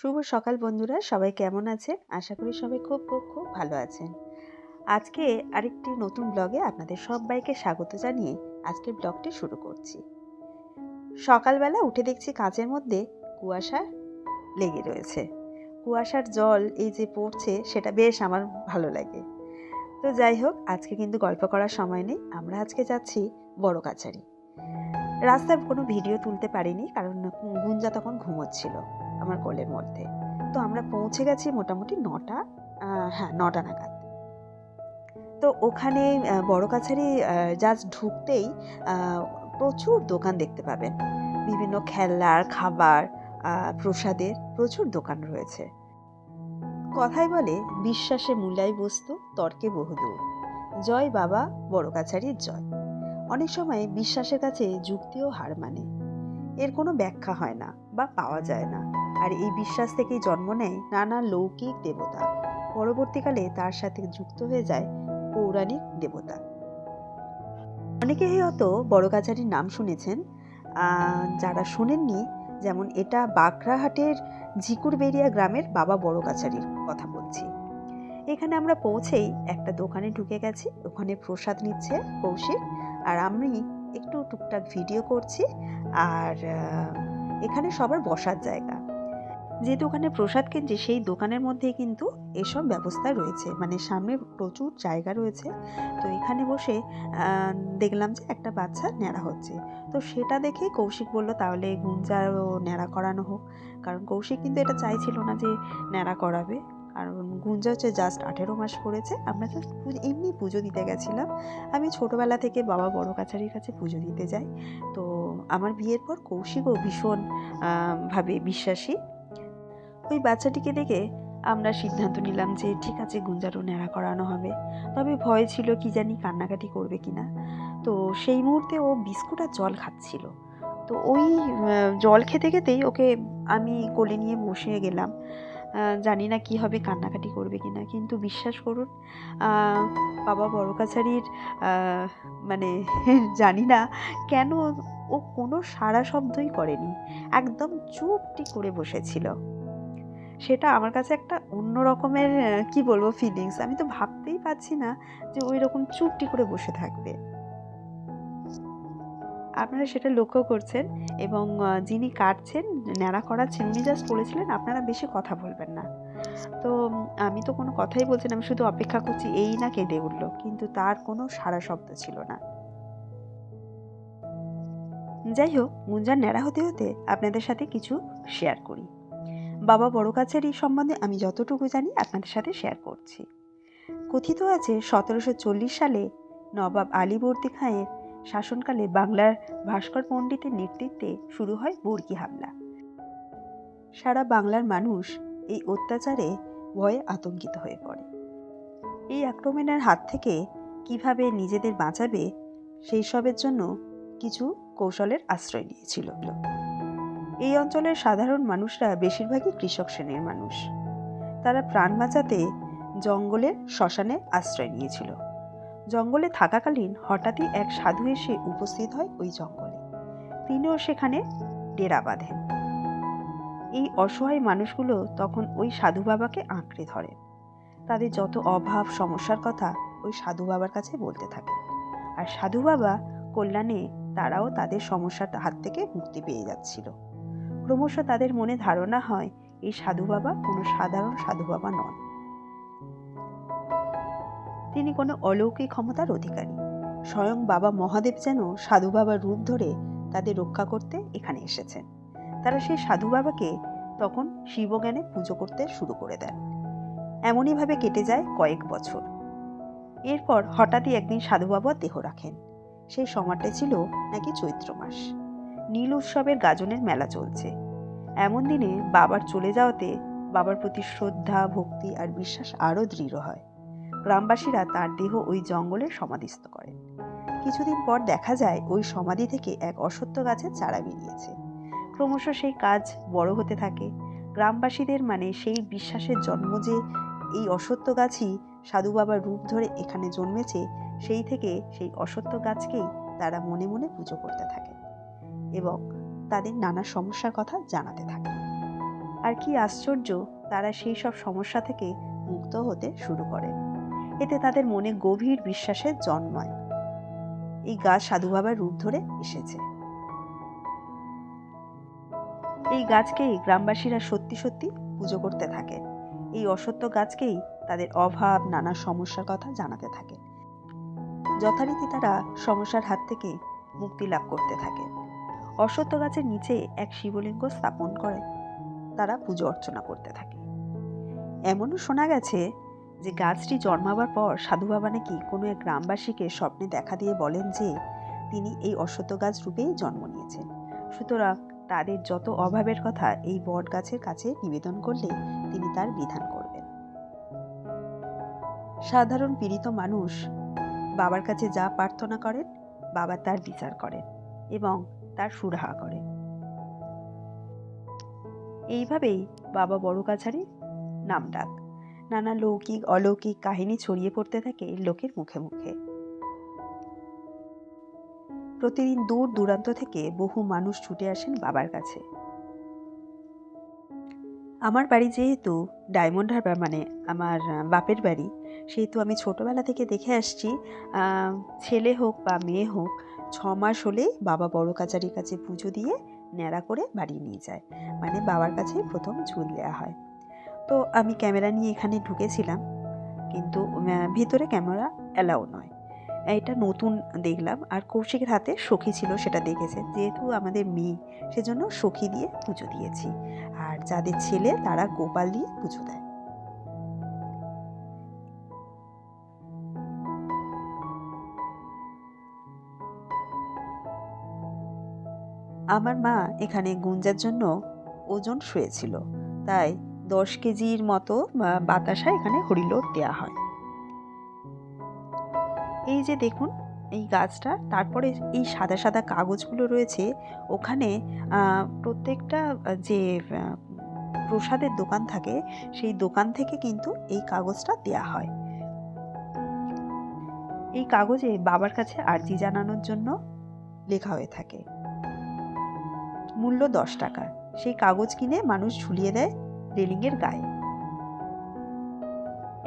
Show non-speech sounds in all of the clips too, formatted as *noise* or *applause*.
শুভ সকাল বন্ধুরা, সবাই কেমন আছেন? আশা করি সবাই খুব খুব খুব ভালো আছেন। আজকে আরেকটি নতুন ব্লগে আপনাদের সবাইকে স্বাগত জানিয়ে আজকের ব্লগটি শুরু করছি। সকালবেলা উঠে দেখছি কাঁচের মধ্যে কুয়াশা লেগে রয়েছে। কুয়াশার জল এই যে পড়ছে, সেটা বেশ আমার ভালো লাগে। তো যাই হোক, আজকে কিন্তু গল্প করার সময় নেই, আমরা আজকে যাচ্ছি বড় কাছারি। রাস্তার কোনো ভিডিও তুলতে পারিনি, কারণ গুঞ্জা তখন ঘুমোচ্ছিল। আমার কোলের মধ্যে। তো আমরা পৌঁছে গেছি মোটামুটি নটা হ্যাঁ নটা নাগাদ। তো ওখানে বড় কাছারি জাস্ট ঢুকতেই প্রচুর দোকান দেখতে পাবেন। বিভিন্ন খেলনার, খাবার প্রসাদের প্রচুর দোকান রয়েছে। কথাই বলে, বিশ্বাসে মূল্যায় বস্তু, তর্কে বহুদূর। জয় বাবা, বড় কাছারির জয়। অনেক সময় বিশ্বাসের কাছে যুক্তিও হার মানে। এর কোনো ব্যাখ্যা হয় না বা পাওয়া যায় না। আর এই বিশ্বাস থেকেই জন্ম নেয় নানা লৌকিক দেবতা। পরবর্তীকালে তার সাথে যুক্ত হয়ে যায় পৌরাণিক দেবতা। অনেকে হয়তো বড় কাছারির নাম শুনেছেন যারা শোনেননি, যেমন এটা বাঁকড়াহাটের ঝিকুরবেরিয়া গ্রামের বাবা বড় কাছারির কথা বলছি। এখানে আমরা পৌঁছেই একটা দোকানে ঢুকে গেছি, ওখানে প্রসাদ নিচ্ছে কৌশিক। আর আমি একটু টুকটাক ভিডিও করছি আর এখানে সবার বসার জায়গা। যে দোকানে প্রসাদ কিনছি সেই দোকানের মধ্যেই কিন্তু এসব ব্যবস্থা রয়েছে। মানে সামনে প্রচুর জায়গা রয়েছে। তো এখানে বসে দেখলাম যে একটা বাচ্চা ন্যাড়া হচ্ছে। তো সেটা দেখে কৌশিক বলল, তাহলে গুঞ্জারও ন্যাড়া করানো হোক। কারণ কৌশিক কিন্তু এটা চাইছিল না যে ন্যাড়া করাবে। কারণ গুঞ্জা হচ্ছে জাস্ট আঠেরো মাস পড়েছে। আমরা জাস্ট এমনি পুজো দিতে গেছিলাম। আমি ছোটোবেলা থেকে বাবা বড় কাছারির কাছে পুজো দিতে যাই। তো আমার বিয়ের পর কৌশিকও ভীষণ ভাবে বিশ্বাসী। ওই বাচ্চাটিকে দেখে আমরা সিদ্ধান্ত নিলাম যে ঠিক আছে গুঞ্জারও ন্যাড়া করানো হবে। তবে ভয় ছিল কি জানি কান্নাকাটি করবে কিনা। তো সেই মুহূর্তে ও বিস্কুট আর জল খাচ্ছিল। তো ওই জল খেতে খেতেই ওকে আমি কোলে নিয়ে বসে গেলাম। জানি না কি হবে, কান্নাকাটি করবে কিনা, কিন্তু বিশ্বাস করুন বাবা বড় কাছারির মানে *laughs* জানি না কেন ও কোনো সারা শব্দই করেনি, একদম চুপটি করে বসেছিল। সেটা আমার কাছে একটা অন্য রকমের কি বলব ফিলিংস আমি তো ভাবতেই পারছি না যে ওই রকম চুপটি করে বসে থাকবে। আপনারা সেটা লক্ষ্য করছেন এবং যিনি কাটছেন, ন্যাড়া করাচ্ছেন উনি জাস্ট বলেছিলেন আপনারা বেশি কথা বলবেন না। তো আমি তো কোনো কথাই বলছি না, আমি শুধু অপেক্ষা করছি এই না কেঁদে উঠল, কিন্তু তার কোনো সারা শব্দ ছিল না। যাই হোক গুঞ্জার ন্যাড়া হতে হতে আপনাদের সাথে কিছু শেয়ার করি। বাবা বড় কাছারি সম্বন্ধে আমি যতটুকু জানি আপনাদের সাথে শেয়ার করছি। কথিত আছে, সতেরোশো চল্লিশ সালে নবাব আলীবর্দী খাঁয়ের শাসনকালে বাংলার ভাস্কর পণ্ডিতের নেতৃত্বে শুরু হয় বর্গি হামলা। সারা বাংলার মানুষ এই অত্যাচারে ভয়ে আতঙ্কিত হয়ে পড়ে। এই আক্রমণের হাত থেকে কীভাবে নিজেদের বাঁচাবে, সেই সবের জন্য কিছু কৌশলের আশ্রয় নিয়েছিল। এই অঞ্চলের সাধারণ মানুষরা বেশিরভাগই কৃষক শ্রেণির মানুষ। তারা প্রাণ বাঁচাতে জঙ্গলের শ্মশানে আশ্রয় নিয়েছিল। জঙ্গলে থাকাকালীন হঠাৎই এক সাধু এসে উপস্থিত হয় ওই জঙ্গলে। তিনিও সেখানে ডেরা বাঁধেন। এই অসহায় মানুষগুলো তখন ওই সাধু বাবাকে আঁকড়ে ধরেন। তাদের যত অভাব, সমস্যার কথা ওই সাধু বাবার কাছে বলতে থাকে। আর সাধু বাবা কল্যাণে তারাও তাদের সমস্যার হাত থেকে মুক্তি পেয়ে যাচ্ছিল। ক্রমশ তাদের মনে ধারণা হয়, এই সাধু বাবা কোনো সাধারণ সাধু বাবা নন। তিনি কোনো অলৌকিক ক্ষমতার অধিকারী। স্বয়ং বাবা মহাদেব যেন সাধু বাবার রূপ ধরে তাদের রক্ষা করতে এখানে এসেছেন। তারা সেই সাধু বাবাকে তখন শিবজ্ঞানে পুজো করতে শুরু করে দেন। এমনইভাবে কেটে যায় কয়েক বছর। এরপর হঠাৎই একদিন সাধু বাবা দেহ রাখেন। সেই সময়টা ছিল নাকি চৈত্র মাস। নীল উৎসবের গাজনের মেলা চলছে। এমন দিনে বাবার চলে যাওয়াতে বাবার প্রতি শ্রদ্ধা, ভক্তি আর বিশ্বাস আরও দৃঢ় হয়। গ্রামবাসীরা তার দেহ ওই জঙ্গলে সমাধিস্থ করেন। কিছুদিন পর দেখা যায়, ওই সমাধি থেকে এক অসত্য গাছের চারা বেরিয়েছে। ক্রমশ সেই কাজ বড় হতে থাকে। গ্রামবাসীদের মানে সেই বিশ্বাসের জন্ম যে এই অসত্য গাছই সাধু বাবার রূপ ধরে এখানে জন্মেছে, সেই থেকে সেই অসত্য গাছকেই তারা মনে মনে পুজো করতে থাকে এবং তাদের নানা সমস্যার কথা জানাতে থাকে আর কি আশ্চর্য, তারা সেই সব সমস্যা থেকে মুক্ত হতে শুরু করে এতে তাদের মনে গভীর বিশ্বাসের জন্মায়। এই গাছ সাধু বাবার রূপ ধরে এসেছে। এই গাছকেই গ্রামবাসীরা সত্যি সত্যি পুজো করতে থাকে। এই অসত্য গাছকেই তাদের অভাব, নানা সমস্যার কথা জানাতে থাকে। যথারীতি তারা সমস্যার হাত থেকে মুক্তি লাভ করতে থাকে। অসত্য গাছের নিচে এক শিবলিঙ্গ স্থাপন করে। তারা পুজো অর্চনা করতে থাকে। এমনও শোনা গেছে যে গাছটি জন্মাবার পর সাধু বাবা নাকি কোনো এক গ্রামবাসীকে স্বপ্নে দেখা দিয়ে বলেন যে তিনি এই অশ্বত্থ গাছ রূপেই জন্ম নিয়েছেন। সুতরাং তাদের যত অভাবের কথা এই বট গাছের কাছে নিবেদন করলে তিনি তার বিধান করবেন। সাধারণ পীড়িত মানুষ বাবার কাছে যা প্রার্থনা করেন, বাবা তার বিচার করেন এবং তার সুরাহা করেন। এইভাবেই বাবা বড় কাছারি নাম ডাক। নানা লৌকিক, অলৌকিক কাহিনী ছড়িয়ে পড়তে থাকে লোকের মুখে মুখে। প্রতিদিন দূর দূরান্ত থেকে বহু মানুষ ছুটে আসেন বাবার কাছে। আমার বাড়ি যেহেতু ডায়মন্ড হারবার মানে আমার বাপের বাড়ি, সেহেতু আমি ছোটোবেলা থেকে দেখে আসছি ছেলে হোক বা মেয়ে হোক, ছ মাস হলেই বাবা বড় কাচারির কাছে পুজো দিয়ে ন্যাড়া করে বাড়ি নিয়ে যায়। মানে বাবার কাছে প্রথম ঝুল দেওয়া হয়। তো আমি ক্যামেরা নিয়ে এখানে ঢুকেছিলাম। কিন্তু ভিতরে ক্যামেরা অ্যালাউ নয়। এটা নতুন দেখলাম। আর কৌশিকের হাতে সখী ছিল সেটা দেখেছে। যেহেতু আমাদের মেয়ে, সেজন্য সখী দিয়ে পুজো দিয়েছি। আর যাদের ছেলে, তারা গোপাল দিয়ে পুজো দেয়। আমার মা এখানে গুঞ্জার জন্য ওজন শুয়েছিল। তাই দশ কেজির মতো বাতাসা এখানে হরিলোট দেওয়া হয়। এই যে দেখুন এই গাছটা তারপরে এই সাদা সাদা কাগজগুলো রয়েছে ওখানে প্রত্যেকটা যে প্রসাদের দোকান থাকে সেই দোকান থেকে কিন্তু এই কাগজটা দেয়া হয়। এই কাগজে বাবার কাছে আর্জি জানানোর জন্য লেখা হয়ে থাকে। মূল্য দশ টাকা। সেই কাগজ কিনে মানুষ ঝুলিয়ে দেয় রেলিংয়ের গায়ে।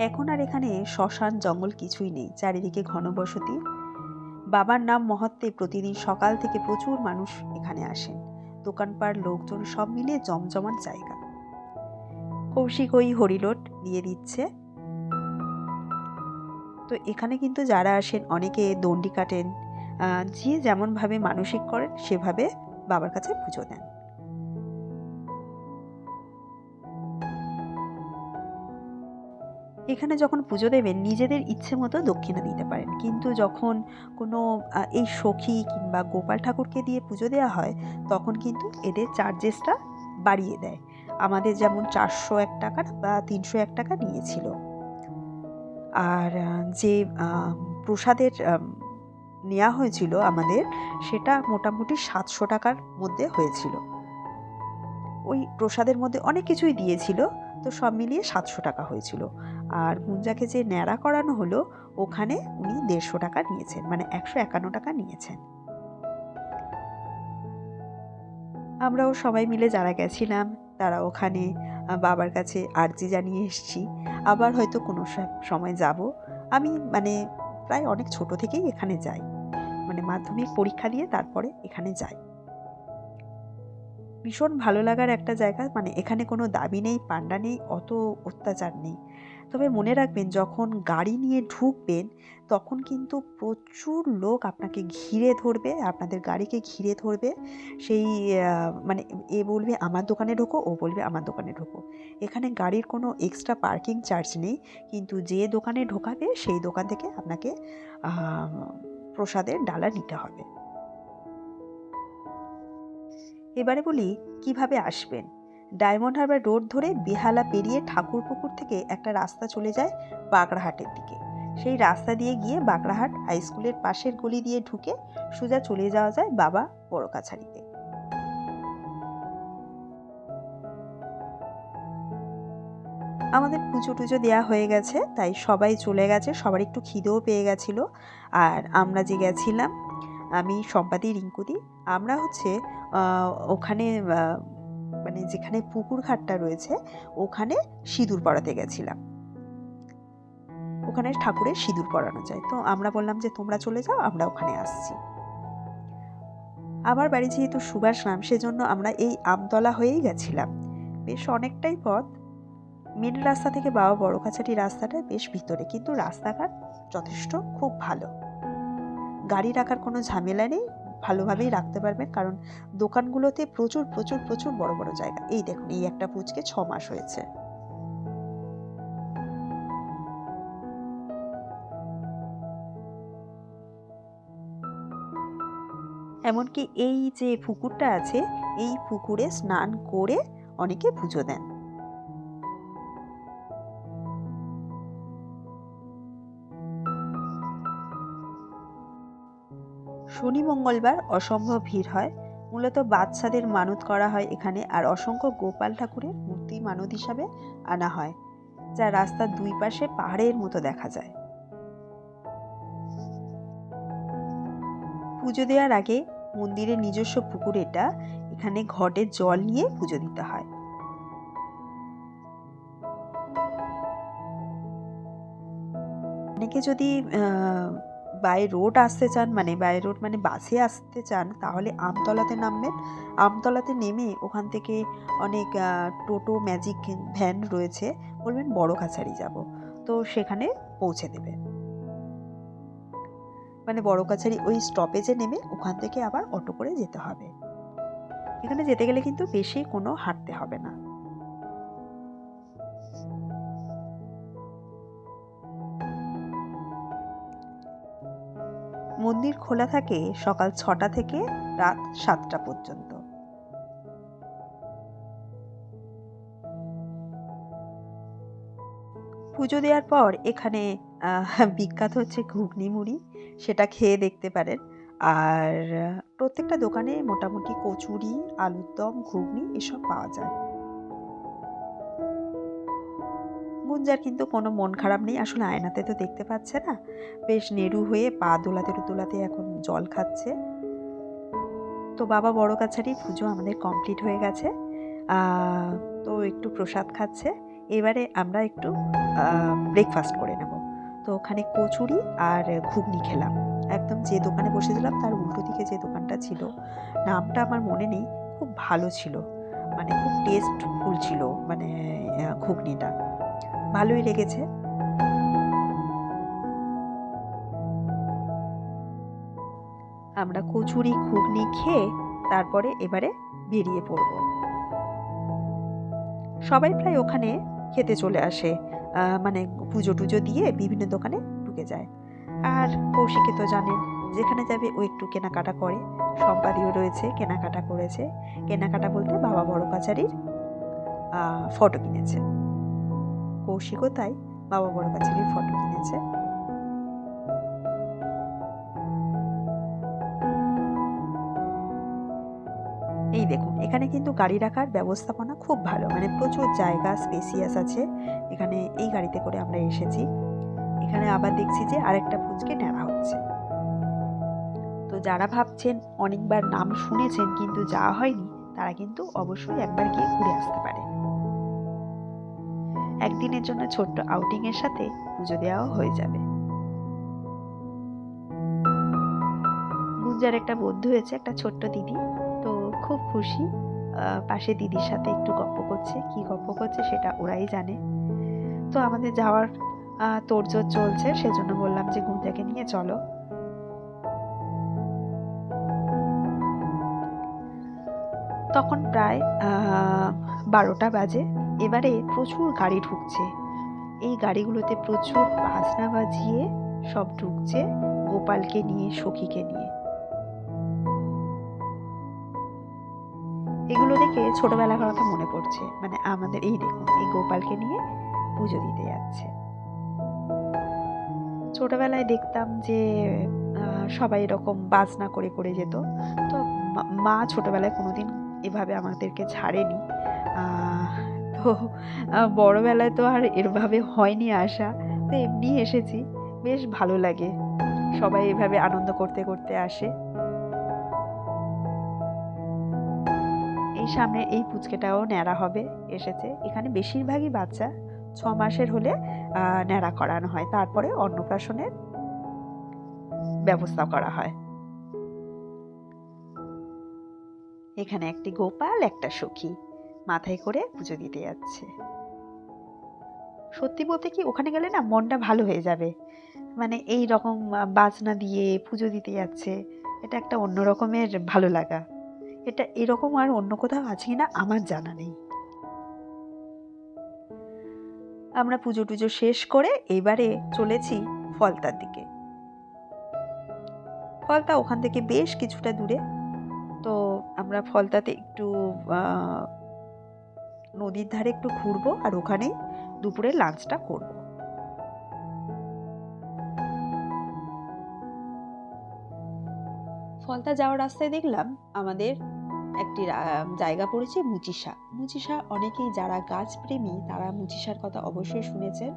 এখন আর এখানে শ্মশান জঙ্গল কিছুই নেই, চারিদিকে ঘনবসতি। বাবার নাম মহত্বে প্রতিদিন সকাল থেকে প্রচুর মানুষ এখানে আসেন। দোকানপাট, লোকজন সব মিলে জমজমাট জায়গা। কৌশিক ওই হরিলোট দিয়ে দিচ্ছে। তো এখানে কিন্তু যারা আসেন, অনেকে দণ্ডি কাটেন। যে যেমনভাবে মানসিক করেন, সেভাবে বাবার কাছে পুজো দেন। এখানে যখন পুজো দেবেন, নিজেদের ইচ্ছে মতো দক্ষিণা দিতে পারেন। কিন্তু যখন কোনো এই সখী কিংবা গোপাল ঠাকুরকে দিয়ে পুজো দেওয়া হয়, তখন কিন্তু এদের চার্জেসটা বাড়িয়ে দেয়। আমাদের যেমন চারশো এক টাকা বা তিনশো এক টাকা নিয়েছিল। আর যে প্রসাদের নেওয়া হয়েছিল আমাদের, সেটা মোটামুটি সাতশো টাকার মধ্যে হয়েছিল। ওই প্রসাদের মধ্যে অনেক কিছুই দিয়েছিল। তো সব মিলিয়ে সাতশো টাকা হয়েছিল। আর মুঞ্জাকে যে ন্যাড়া করানো হলো, ওখানে উনি দেড়শো টাকা নিয়েছেন মানে একশো একান্ন টাকা নিয়েছেন। আমরাও সবাই মিলে যারা গেছিলাম, তারা ওখানে বাবার কাছে আর্জি জানিয়ে এসছি, আবার হয়তো কোনো সময় যাব। আমি মানে প্রায় অনেক ছোট থেকেই এখানে যাই। মানে মাধ্যমিক পরীক্ষা দিয়ে তারপরে এখানে যাই। ভীষণ ভালো লাগার একটা জায়গা। মানে এখানে কোনো দাবি নেই, পান্ডা নেই, অত অত্যাচার নেই। তবে মনে রাখবেন, যখন গাড়ি নিয়ে ঢুকবেন, তখন কিন্তু প্রচুর লোক আপনাকে ঘিরে ধরবে, আপনাদের গাড়িকে ঘিরে ধরবে। সেই মানে এ বলবে, আমার দোকানে ঢোকো, ও বলবে, আমার দোকানে ঢোকো। এখানে গাড়ির কোনো এক্সট্রা পার্কিং চার্জ নেই। কিন্তু যে দোকানে ঢোকাবে, সেই দোকান থেকে আপনাকে প্রসাদের ডালা নিতে হবে। এবারে বলি কীভাবে আসবেন। ডায়মন্ড হারবার রোড ধরে বেহালা পেরিয়ে ঠাকুরপুকুর থেকে একটা রাস্তা চলে যায় বাগড়াহাটের দিকে। সেই রাস্তা দিয়ে গিয়ে বাগড়াহাট হাই স্কুলের পাশের গলি দিয়ে ঢুকে সোজা চলে যাওয়া যায় বাবা বড় কাছারিতে আমাদের পুজো টুজো দেওয়া হয়ে গেছে, তাই সবাই চলে গেছে, সবার একটু খিদেও পেয়ে গেছিল। আর আমরা যে গেছিলাম আমি সম্পাদি রিঙ্কুদি আমরা হচ্ছে ওখানে মানে যেখানে পুকুর ঘাটটা রয়েছে, ওখানে সিঁদুর পড়াতে গেছিলাম। ওখানে ঠাকুরের সিঁদুর পরানো যায়। তো আমরা বললাম যে, তোমরা চলে যাও, আমরা ওখানে আসছি। আবার বাড়ি যেহেতু সুভাষ গ্রাম সেজন্য আমরা এই আমতলা হয়েই গেছিলাম। বেশ অনেকটাই পথ। মেন রাস্তা থেকে বাবা বড় কাছাটি রাস্তাটা বেশ ভিতরে। কিন্তু রাস্তাঘাট যথেষ্ট, খুব ভালো। গাড়ি রাখার কোনো ঝামেলা নেই, ভালোভাবেই রাখতে পারবেন। কারণ দোকানগুলোতে প্রচুর প্রচুর প্রচুর বড় বড় জায়গা। এই দেখুন, এই একটা পুচকে ছ মাস হয়েছে। এমনকি এই যে পুকুরটা আছে, এই পুকুরে স্নান করে অনেকে পুজো দেন। শনি মঙ্গলবার অসম্ভব ভিড় হয়। মূলত বাচ্চাদের মানত করা হয় এখানে আর অসংখ্য গোপাল ঠাকুরের মূর্তি মানত হিসাবে আনা হয়, যা রাস্তার দুই পাশে পাহাড়ের মতো দেখা যায়। পুজো দেওয়ার আগে মন্দিরের নিজস্ব পুকুর এটা, এখানে ঘটে জল নিয়ে পুজো দিতে হয়। অনেকে যদি বাই রোড আসতে চান মানে বাই রোড মানে বাসে আসতে চান, তাহলে আমতলাতে নামবেন। আমতলাতে নেমে ওখান থেকে অনেক টোটো ম্যাজিক ভ্যান রয়েছে, বলবেন বড় কাছারি যাব। তো সেখানে পৌঁছে দেবে মানে বড় কাছারি ওই স্টপেজে নেমে ওখান থেকে আবার অটো করে যেতে হবে। এখানে যেতে গেলে কিন্তু বেশি কোনো হাঁটতে হবে না। মন্দির খোলা থাকে সকাল ছটা থেকে রাত সাতটা পর্যন্ত। পুজো দেওয়ার পর এখানে বিখ্যাত হচ্ছে ঘুগনি মুড়ি সেটা খেয়ে দেখতে পারেন। আর প্রত্যেকটা দোকানে মোটামুটি কচুরি আলুর দম ঘুগনি এসব পাওয়া যায়। গুঞ্জার কিন্তু কোনো মন খারাপ নেই। আসলে আয়নাতে তো দেখতে পাচ্ছে না। বেশ নেড়ু হয়ে পা দোলাতে দোলাতে এখন জল খাচ্ছে। তো বাবা বড় কাছারি, পুজো আমাদের কমপ্লিট হয়ে গেছে। তো একটু প্রসাদ খাচ্ছে। এবারে আমরা একটু ব্রেকফাস্ট করে নেব। তো ওখানে কচুরি আর ঘুগনি খেলাম। একদম যে দোকানে বসেছিলাম, তার উল্টো দিকে যে দোকানটা ছিল, নামটা আমার মনে নেই। খুব ভালো ছিল। মানে খুব টেস্টফুল ছিল মানে ঘুগনিটা। ভালোই লেগেছে। আমরা কচুরি, ঘুগনি খেয়ে তারপরে এবারে বেরিয়ে পড়ব। সবাই প্রায় ওখানে খেতে চলে আসে। মানে পুজো টুজো দিয়ে বিভিন্ন দোকানে ঢুকে যায়। আর কৌশিকে তো জানেন, যেখানে যাবে ও একটু কেনাকাটা করে। সম্পাদিও রয়েছে, কেনাকাটা করেছে। কেনাকাটা বলতে বাবা বড় কাছারির ফটো কিনেছে। কৌশিকও তাই বাবা বড় কাছারির ফটো কিনেছে। এই দেখুন, এখানে কিন্তু গাড়ি রাখার ব্যবস্থাপনা খুব ভালো। মানে প্রচুর জায়গা স্পেসিয়াস আছে। এখানে এই গাড়িতে করে আমরা এসেছি। এখানে আবার দেখছি যে আরেকটা ফুচকে নেওয়া হচ্ছে। তো যারা ভাবছেন অনেকবার নাম শুনেছেন কিন্তু যাওয়া হয়নি, তারা কিন্তু অবশ্যই একবার গিয়ে ঘুরে আসতে পারে একদিনের জন্য ছোট্ট আউটিংয়ের সাথে পুজো দেওয়াও হয়ে যাবে। গুঞ্জার একটা বন্ধু হয়েছে, একটা ছোট্ট দিদি। তো খুব খুশি পাশে দিদির সাথে একটু গপ্প করছে। কি গপ্প করছে সেটা ওরাই জানে। তো আমাদের যাওয়ার তোড়জোড় চলছে, সেজন্য বললাম যে গুঞ্জাকে নিয়ে চলো। তখন প্রায় বারোটা বাজে। এবারে প্রচুর গাড়ি ঢুকছে। এই গাড়িগুলোতে প্রচুর বাজনা বাজিয়ে সব ঢুকছে গোপালকে নিয়ে, সখীকে নিয়ে। এগুলো দেখে ছোটবেলার কথা মনে পড়ছে। মানে আমাদের এই দেখুন, এই গোপালকে নিয়ে পুজো দিতে যাচ্ছে। ছোটবেলায় দেখতাম যে সবাই এরকম বাজনা করে করে যেত। তো মা ছোটবেলায় কোনোদিন এভাবে আমাদেরকে ছাড়েনি। তো বড়বেলায় তো আর এরভাবে হয়নি আসা তো এমনি এসেছি, বেশ ভালো লাগে। সবাই এভাবে আনন্দ করতে করতে আসে। এই সামনে এই পুচকেটাও ন্যাড়া হবে, এসেছে। এখানে বেশিরভাগই বাচ্চা, ছ মাসের হলে ন্যাড়া করানো হয়। তারপরে অন্নপ্রাশনের ব্যবস্থা করা হয়। এখানে একটি গোপাল, একটা সখী। মাথায় করে পুজো দিতে যাচ্ছে। সত্যি বলতে কি, ওখানে গেলে না মনটা ভালো হয়ে যাবে। মানে এই রকম বাজনা দিয়ে পুজো দিতে যাচ্ছে, এটা একটা অন্য রকমের ভালো লাগা। এটা এরকম আর অন্য কোথাও আছে কিনা আমার জানা নেই। আমরা পুজো টুজো শেষ করে এবারে চলেছি ফলতার দিকে। ফলতা ওখান থেকে বেশ কিছুটা দূরে। তো আমরা ফলতাতে একটু নদীর ধারে একটু ঘুরবো আর ওখানেই দুপুরে লাঞ্চটা করব। ফলতা যাওয়ার রাস্তায় দেখলাম আমাদের একটি জায়গা পড়েছে মুচিসা। মুচিসা অনেকেই যারা গাছপ্রেমী তারা মুচিসার কথা অবশ্যই শুনেছেন।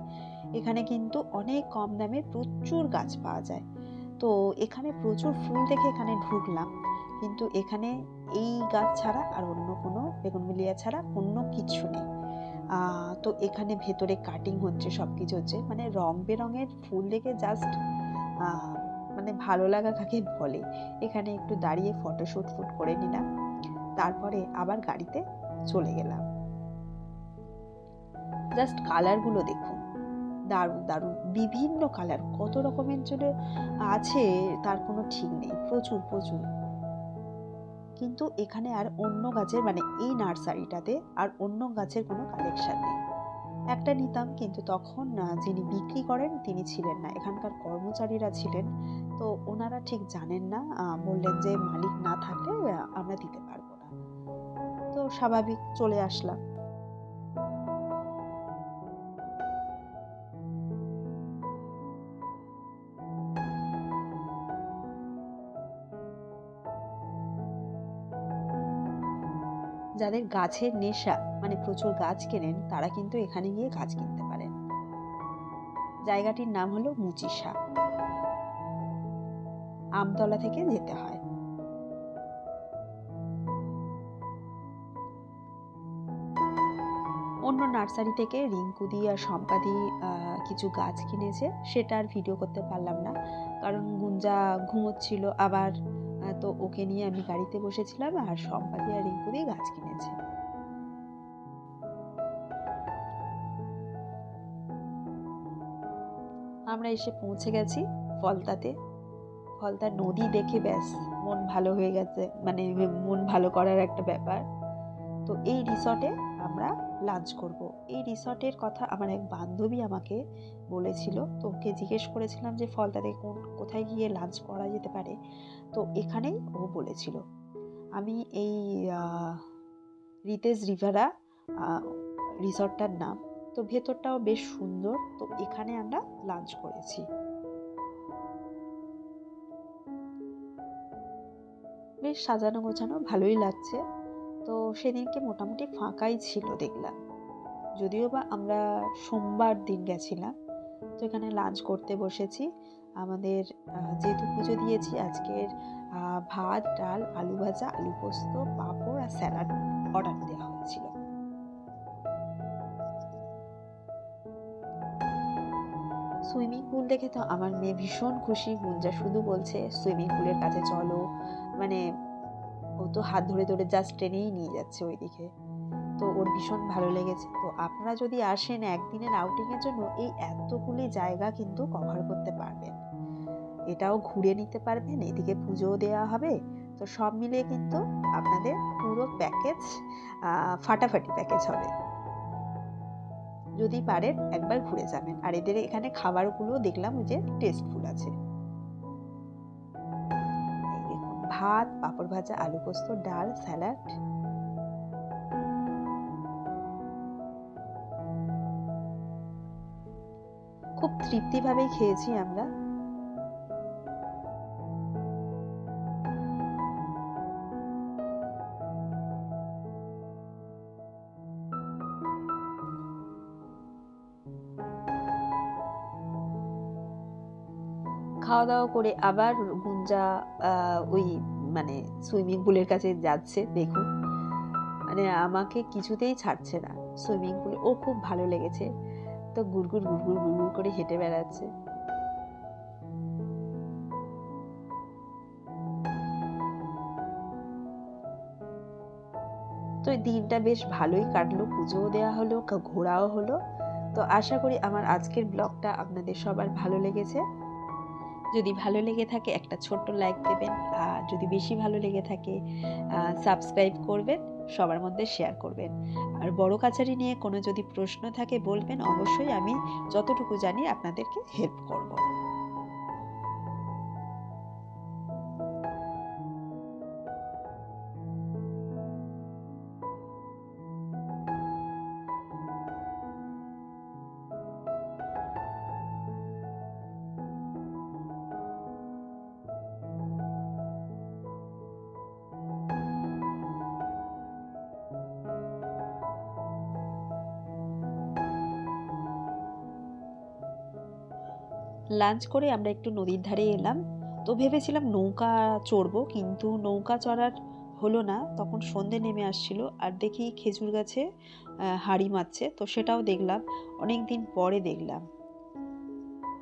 এখানে কিন্তু অনেক কম দামে প্রচুর গাছ পাওয়া যায়। তো এখানে প্রচুর ফুল দেখে এখানে ঢুকলাম। কিন্তু এখানে এই গাছ ছাড়া আর অন্য কোনো বেগুনবিলিয়া ছাড়া অন্য কিছু নেই। তো এখানে ভেতরে কাটিং হচ্ছে সব কিছু হচ্ছে। মানে রং বেরঙের ফুল দেখে জাস্ট মানে ভালো লাগা কাকে বলে। এখানে একটু দাঁড়িয়ে ফটোশ্যুট ফুট করে নিলাম। তারপরে আবার গাড়িতে চলে গেলাম। জাস্ট কালারগুলো দেখুন। দারুণ দারুণ। বিভিন্ন কালার কত রকমের জন্য আছে, তার কোনো ঠিক নেই। প্রচুর প্রচুর। কিন্তু এখানে আর অন্য গাছের মানে এই নার্সারিটাতে আর অন্য গাছের কোনো কালেকশান নেই। একটা নিতাম কিন্তু তখন যিনি বিক্রি করেন তিনি ছিলেন না। এখানকার কর্মচারীরা ছিলেন। তো ওনারা ঠিক জানেন না বললেন যে মালিক না থাকলে আমরা দিতে পারব না। তো স্বাভাবিক চলে আসলাম। যাদের গাছের নেশা মানে প্রচুর গাছ কেনেন, তারা কিন্তু এখানে গিয়ে গাছ কিনতে পারেন। জায়গাটির নাম হলো মুচিসা আমতলা থেকে যেতে হয়। অন্য নার্সারি থেকে রিঙ্কুদি আর সম্পাদি কিছু গাছ কিনেছে। সেটা আর ভিডিও করতে পারলাম না। কারণ গুঞ্জা ঘুমোচ্ছিল, আবার তো ওকে নিয়ে আমি গাড়িতে বসেছিলাম আর সম্পাদি আর রিঙ্কুদি গাছ কিনেছে। আমরা এসে পৌঁছে গেছি ফলতাতে। ফলতার নদী দেখে ব্যাস, মন ভালো হয়ে গেছে মানে মন ভালো করার একটা ব্যাপার। তো এই রিসর্টে আমরা লাঞ্চ করব। এই রিসর্টের কথা আমার এক বান্ধবী আমাকে বলেছিল। তো ওকে জিজ্ঞেস করেছিলাম যে ফলতাতে কোন, কোথায় গিয়ে লাঞ্চ করা যেতে পারে। তো এখানেই ও বলেছিল। আমি এই রিতেশ রিভারা রিসর্টটার নাম। তো ভেতরটাও বেশ সুন্দর। তো এখানে আমরা লাঞ্চ করেছি। বেশ সাজানো গোছানো ভালোই লাগছে। তো সেদিনকে মোটামুটি ফাঁকাই ছিল দেখলাম। যদিও বা আমরা সোমবার দিন গেছিলাম, তো এখানে লাঞ্চ করতে বসেছি। আমাদের যেহেতু পুজো দিয়েছি, আজকের ভাত, ডাল, আলু ভাজা, আলু পোস্ত, পাঁপড় আর স্যালাড অর্ডার দেওয়া হয়েছিল। সুইমিং পুল দেখে তো আমার মেয়ে ভীষণ খুশি। গুঞ্জা শুধু বলছে, সুইমিং পুলের কাছে চলো। মানে তো হাত ধরে ধরে জাস্ট টেনেই নিয়ে যাচ্ছে ওইদিকে। তো ওর ভীষণ ভালো লেগেছে। তো আপনারা যদি আসেন একদিনের আউটিংয়ের জন্য, এই এতগুলি জায়গা কিন্তু কভার করতে পারবেন। এটাও ঘুরে নিতে পারবেন, এদিকে পুজোও দেওয়া হবে। তো সব মিলিয়ে কিন্তু আপনাদের পুরো প্যাকেজ ফাটাফাটি প্যাকেজ হবে। যদি পারেন একবার ঘুরে যাবেন। আর এদের এখানে খাবারগুলো দেখলাম যে টেস্টফুল আছে। ভাত, পাঁপড় ভাজা, আলু পোস্ত, ডাল, স্যালাড। খুব তৃপ্তিভাবেই খেয়েছি আমরা। খাওয়া দাওয়া করে আবার আহ, ওই মানে সুইমিং পুলের কাছে যাচ্ছে দেখুন। মানে আমাকে কিছুতেই ছাড়ছে না সুইমিং পুলে। ও খুব ভালো লেগেছে। তো গুড়গুড় গুড়গুড় গুড়গুড় করে হেঁটে বেড়াচ্ছে। তো দিনটা বেশ ভালোই কাটলো। পুজোও দেওয়া হলো ঘোরাও হলো। তো আশা করি আমার আজকের ব্লগটা আপনাদের সবার ভালো লেগেছে। যদি ভালো লেগে থাকে একটা ছোট্ট লাইক দেবেন। আর যদি বেশি ভালো লেগে থাকে সাবস্ক্রাইব করবেন, সবার মধ্যে শেয়ার করবেন। আর বড় কাছারি নিয়ে কোনো যদি প্রশ্ন থাকে বলবেন, অবশ্যই আমি যতটুকু জানি আপনাদেরকে হেল্প করব। লাঞ্চ করে আমরা একটু নদীর ধারে এলাম। তো ভেবেছিলাম নৌকা চড়বো, কিন্তু নৌকা চড়ার হলো না। তখন সন্ধে নেমে আসছিল আর দেখি খেজুর গাছে হাড়ি মারছে। তো সেটাও দেখলাম অনেক দিন পরে দেখলাম।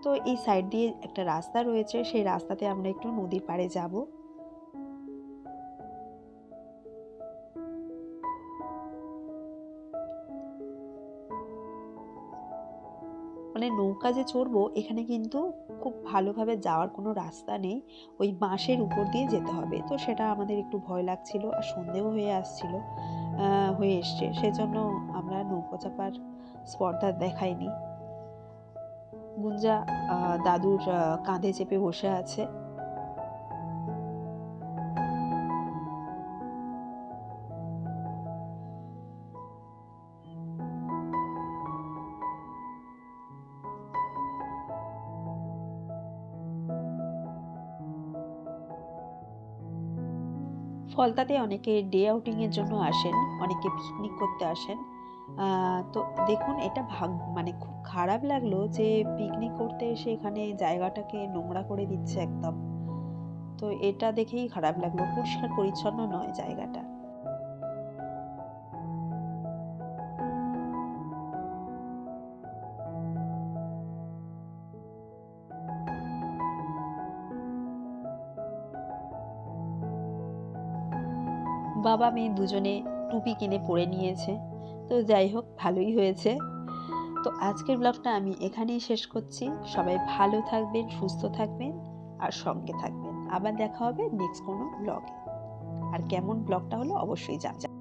তো এই সাইড দিয়ে একটা রাস্তা রয়েছে, সেই রাস্তাতে আমরা একটু নদীর পাড়ে যাব। মানে নৌকা যে চড়বো, এখানে কিন্তু খুব ভালোভাবে যাওয়ার কোনো রাস্তা নেই। ওই বাঁশের উপর দিয়ে যেতে হবে। তো সেটা আমাদের একটু ভয় লাগছিল আর সন্দেহ হয়ে আসছিল হয়ে এসছে। সেজন্য আমরা নৌকো চাপার স্পর্ধা দেখাইনি। গুঞ্জা দাদুর কাঁধে চেপে বসে আছে। ফলতাতে অনেকে ডে আউটিংয়ের জন্য আসেন, অনেকে পিকনিক করতে আসেন। তো দেখুন, এটা ভাগ মানে খুব খারাপ লাগল যে পিকনিক করতে এসে এখানে জায়গাটাকে নোংরা করে দিচ্ছে একদম। তো এটা দেখেই খারাপ লাগল পরিষ্কার পরিচ্ছন্ন নয় জায়গাটা। বাবা মেয়ে দুজনে টুপি কিনে পরে নিয়েছে। তো যাই হোক, ভালোই হয়েছে। তো আজকের ব্লগটা আমি এখানেই শেষ করছি। সবাই ভালো থাকবেন, সুস্থ থাকবেন আর সঙ্গে থাকবেন। আবার দেখা হবে নেক্সট কোনো ব্লগে। আর কেমন ব্লগটা হলো অবশ্যই জানাবেন